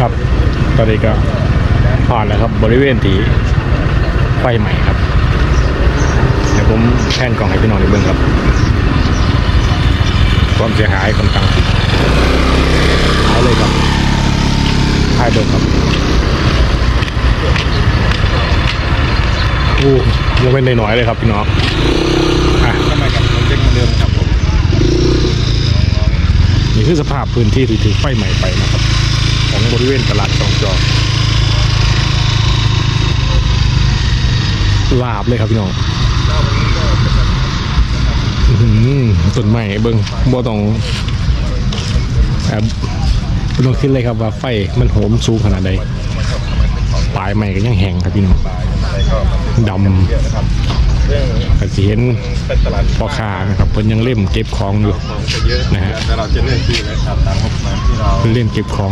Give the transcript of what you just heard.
ครับ ตอนนี้ก็ผ่านแล้วครับ บริเวณที่ไฟใหม่ครับ เดี๋ยวผมแท่นกล่องให้พี่น้องด้เบิ่งครับ ความเสียหายค่อนข้างหายเลยครับหายเบิครับอู้ยังเป็นน้อยๆเลยครับพี่น้องอะทำไมกับผมเด็กเหมือนเดิมครับผมนี่คือสภาพพื้นที่ที่ถูกไฟไหม้ไปนะครับ ริเวณตลาดจองจอกลาบเลยครับพี่น้องอื้อหือต้นไม้เบิ้งบ่ต้องแอบบ่ต้องคิดเลยครับว่าไฟมันโหมสูงขนาดใดปลายไม้ก็ยังแห้งครับพี่น้องอะไรก็ดำเยอะนะครับเรื่องก็สิเห็นเป็นตลาดพ่อค้านะครับเพิ่นยังเล่มเก็บของอยู่ของจะเยอะนะฮะแต่เราจะเลือกที่เลยครับตามงบประมาณที่เราเพิ่นเล่มเก็บของ